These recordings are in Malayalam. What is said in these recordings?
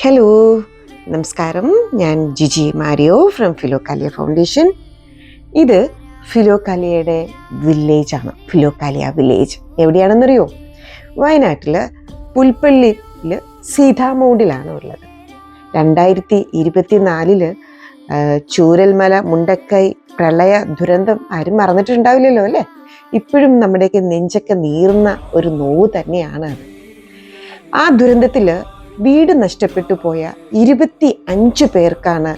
ഹലോ നമസ്കാരം. ഞാൻ Jiji Mario from Philokalia foundation ഇത് ഫിലോക്കാലിയയുടെ വില്ലേജാണ് ഫിലോക്കാലിയ വില്ലേജ് എവിടെയാണെന്നറിയോ? വയനാട്ടിൽ പുൽപ്പള്ളിയിൽ സീതാമൗണ്ടിലാണ് ഉള്ളത്. രണ്ടായിരത്തി ഇരുപത്തിനാലിൽ ചൂരൽമല മുണ്ടക്കൈ പ്രളയ ദുരന്തം ആരും മറന്നിട്ടുണ്ടാവില്ലല്ലോ അല്ലേ? ഇപ്പോഴും നമ്മുടെയൊക്കെ നെഞ്ചൊക്കെ നീറുന്ന ഒരു നോവ് തന്നെയാണ് അത്. ആ ദുരന്തത്തിൽ വീട് നഷ്ടപ്പെട്ടു പോയ ഇരുപത്തി അഞ്ച് പേർക്കാണ്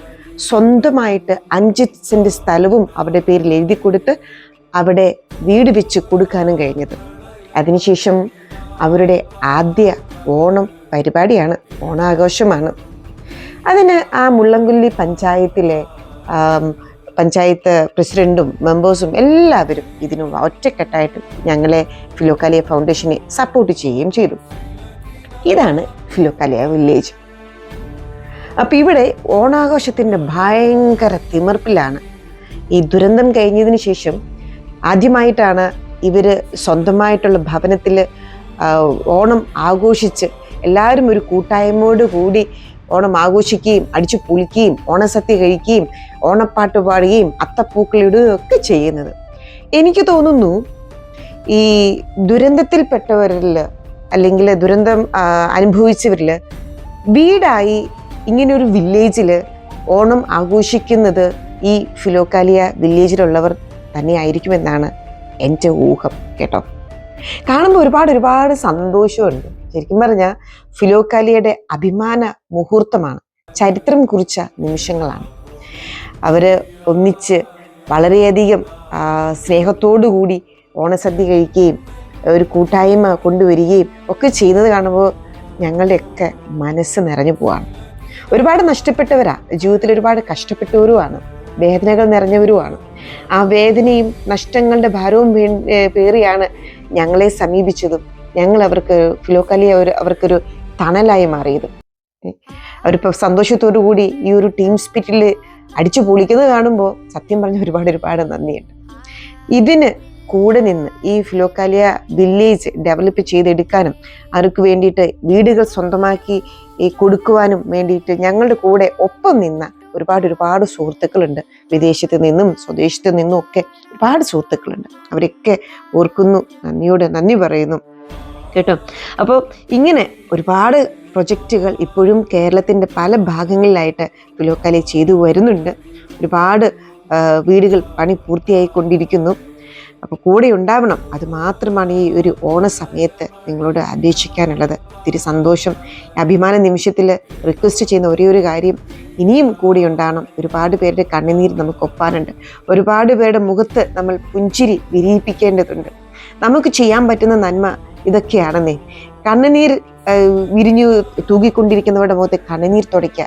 സ്വന്തമായിട്ട് അഞ്ച് സെന്റ് സ്ഥലവും അവരുടെ പേരിൽ എഴുതി കൊടുത്ത് അവിടെ വീട് വെച്ച് കൊടുക്കാനും കഴിഞ്ഞത്. അതിനുശേഷം അവരുടെ ആദ്യ ഓണം പരിപാടിയാണ് ഓണാഘോഷമാണ്. അതിന് ആ മുള്ളംകൊല്ലി പഞ്ചായത്തിലെ പഞ്ചായത്ത് പ്രസിഡന്റും മെമ്പേഴ്സും എല്ലാവരും ഇതിന് ഒറ്റക്കെട്ടായിട്ട് ഞങ്ങളെ ഫിലോക്കാലിയ ഫൗണ്ടേഷനെ സപ്പോർട്ട് ചെയ്യുകയും ചെയ്തു. ഇതാണ് ഫിലോക്കാലിയ വില്ലേജ്. അപ്പം ഇവിടെ ഓണാഘോഷത്തിന്റെ ഭയങ്കര തിമർപ്പിലാണ്. ഈ ദുരന്തം കഴിഞ്ഞതിന് ശേഷം ആദ്യമായിട്ടാണ് ഇവർ സ്വന്തമായിട്ടുള്ള ഭവനത്തിൽ ഓണം ആഘോഷിച്ച് എല്ലാവരും ഒരു കൂട്ടായ്മയോട് കൂടി ഓണം ആഘോഷിക്കുകയും അടിച്ചു പൊളിക്കുകയും ഓണസദ്യ കഴിക്കുകയും ഓണപ്പാട്ട് പാടുകയും അത്തപ്പൂക്കളിടുകയും ഒക്കെ ചെയ്യുന്നത്. എനിക്ക് തോന്നുന്നു ഈ ദുരന്തത്തിൽപ്പെട്ടവരിൽ അല്ലെങ്കിൽ ദുരന്തം അനുഭവിച്ചവരിൽ വീടായി ഇങ്ങനൊരു വില്ലേജിൽ ഓണം ആഘോഷിക്കുന്നത് ഈ ഫിലോക്കാലിയ വില്ലേജിലുള്ളവർ തന്നെയായിരിക്കുമെന്നാണ് എന്റെ ഊഹം കേട്ടോ. കാണുമ്പോൾ ഒരുപാട് ഒരുപാട് സന്തോഷമുണ്ട്. ശരിക്കും പറഞ്ഞാൽ ഫിലോക്കാലിയുടെ അഭിമാന മുഹൂർത്തമാണ് ചരിത്രം കുറിച്ച നിമിഷങ്ങളാണ്. അവർ ഒന്നിച്ച് വളരെയധികം സ്നേഹത്തോടു കൂടി ഓണസദ്യ കഴിക്കുകയും ഒരു കൂട്ടായ്മ കൊണ്ടുവരികയും ഒക്കെ ചെയ്യുന്നത് കാണുമ്പോൾ ഞങ്ങളുടെയൊക്കെ മനസ്സ് നിറഞ്ഞു പോവാണ്. ഒരുപാട് നഷ്ടപ്പെട്ടവരാ. ജീവിതത്തിൽ ഒരുപാട് കഷ്ടപ്പെട്ടവരുമാണ്. വേദനകൾ നിറഞ്ഞവരുമാണ്. ആ വേദനയും നഷ്ടങ്ങളുടെ ഭാരവും പേറിയാണ് ഞങ്ങളെ സമീപിച്ചതും ഞങ്ങൾ അവർക്ക് ഫിലോക്കലി അവർ അവർക്കൊരു തണലായി മാറിയതും. അവരിപ്പോൾ സന്തോഷത്തോടു കൂടി ഈ ഒരു ടീം സ്പിരിറ്റിൽ അടിച്ചു പൊളിക്കുന്നത് കാണുമ്പോൾ സത്യം പറഞ്ഞ ഒരുപാട് ഒരുപാട് നന്ദിയുണ്ട്. ഇതിന് കൂടെ നിന്ന് ഈ ഫിലോക്കാലിയ വില്ലേജ് ഡെവലപ്പ് ചെയ്തെടുക്കാനും അവർക്ക് വേണ്ടിയിട്ട് വീടുകൾ സ്വന്തമാക്കി കൊടുക്കുവാനും വേണ്ടിയിട്ട് ഞങ്ങളുടെ കൂടെ ഒപ്പം നിന്ന ഒരുപാട് ഒരുപാട് സുഹൃത്തുക്കളുണ്ട്. വിദേശത്ത് നിന്നും സ്വദേശത്ത് നിന്നും ഒക്കെ ഒരുപാട് സുഹൃത്തുക്കളുണ്ട്. അവരൊക്കെ ഓർക്കുന്നു നന്ദിയോട് നന്ദി പറയുന്നു. കേട്ടോ? അപ്പോൾ ഇങ്ങനെ ഒരുപാട് പ്രൊജക്റ്റുകൾ ഇപ്പോഴും കേരളത്തിന്റെ പല ഭാഗങ്ങളിലായിട്ട് ഫിലോക്കാലി ചെയ്തു വരുന്നുണ്ട്. ഒരുപാട് വീടുകൾ പണി പൂർത്തിയായിക്കൊണ്ടിരിക്കുന്നു. അപ്പോൾ കൂടെ ഉണ്ടാവണം. അത് മാത്രമാണ് ഈ ഒരു ഓണ സമയത്ത് നിങ്ങളോട് അപേക്ഷിക്കാനുള്ളത്. ഒത്തിരി സന്തോഷം. അഭിമാന നിമിഷത്തിൽ റിക്വസ്റ്റ് ചെയ്യുന്ന ഒരേ ഒരു കാര്യം ഇനിയും കൂടി ഉണ്ടാവണം. ഒരുപാട് പേരുടെ കണ്ണുനീർ നമുക്ക് ഒപ്പാനുണ്ട്. ഒരുപാട് പേരുടെ മുഖത്ത് നമ്മൾ പുഞ്ചിരി വിരിയിപ്പിക്കേണ്ടതുണ്ട്. നമുക്ക് ചെയ്യാൻ പറ്റുന്ന നന്മ ഇതൊക്കെയാണെന്നേ. കണ്ണുനീർ വിരിഞ്ഞു തൂകിക്കൊണ്ടിരിക്കുന്നവരുടെ മുഖത്ത് കണ്ണുനീർ തുടയ്ക്കുക.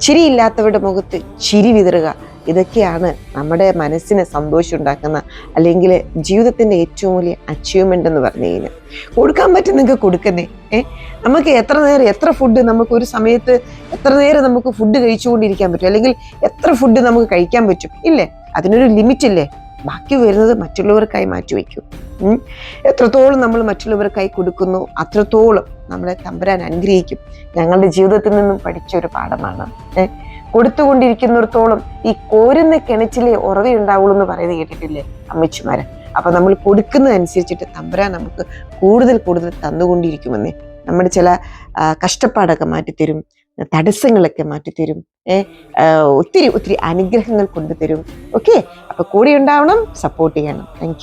ചിരിയില്ലാത്തവരുടെ മുഖത്ത് ചിരി വിതറുക. ഇതൊക്കെയാണ് നമ്മുടെ മനസ്സിനെ സന്തോഷം ഉണ്ടാക്കുന്ന അല്ലെങ്കിൽ ജീവിതത്തിന്റെ ഏറ്റവും വലിയ അച്ചീവ്മെന്റ് എന്ന് പറഞ്ഞു കഴിഞ്ഞാൽ. കൊടുക്കാൻ പറ്റും നിങ്ങൾക്ക് കൊടുക്കുന്നേ ഏ? നമുക്ക് എത്ര നേരം എത്ര ഫുഡ് നമുക്ക് ഒരു സമയത്ത് എത്ര നേരം നമുക്ക് ഫുഡ് കഴിച്ചുകൊണ്ടിരിക്കാൻ പറ്റും? അല്ലെങ്കിൽ എത്ര ഫുഡ് നമുക്ക് കഴിക്കാൻ പറ്റും? ഇല്ലേ? അതിനൊരു ലിമിറ്റ് ഇല്ലേ? ബാക്കി വരുന്നത് മറ്റുള്ളവർക്കായി മാറ്റി വയ്ക്കും. ഉം. എത്രത്തോളം നമ്മൾ മറ്റുള്ളവർക്കായി കൊടുക്കുന്നു അത്രത്തോളം നമ്മളെ തമ്പുരാൻ അനുഗ്രഹിക്കും. ഞങ്ങളുടെ ജീവിതത്തിൽ നിന്നും പഠിച്ച ഒരു പാഠമാണ് ഏ? കൊടുത്തുകൊണ്ടിരിക്കുന്നിടത്തോളം ഈ കോരുന്ന കിണച്ചിലെ ഉറവയുണ്ടാവുള്ളൂ എന്ന് പറയുന്നത് കേട്ടിട്ടില്ലേ അമ്മച്ചിമാരെ? അപ്പൊ നമ്മൾ കൊടുക്കുന്നതനുസരിച്ചിട്ട് തമ്പുരാൻ നമുക്ക് കൂടുതൽ കൂടുതൽ തന്നുകൊണ്ടിരിക്കുമെന്നേ. നമ്മുടെ ചില കഷ്ടപ്പാടൊക്കെ മാറ്റിത്തരും തടസ്സങ്ങളൊക്കെ മാറ്റിത്തരും ഒത്തിരി ഒത്തിരി അനുഗ്രഹങ്ങൾ കൊണ്ടുതരും. ഓക്കെ? അപ്പൊ കൂടെ ഉണ്ടാവണം സപ്പോർട്ട് ചെയ്യണം. താങ്ക്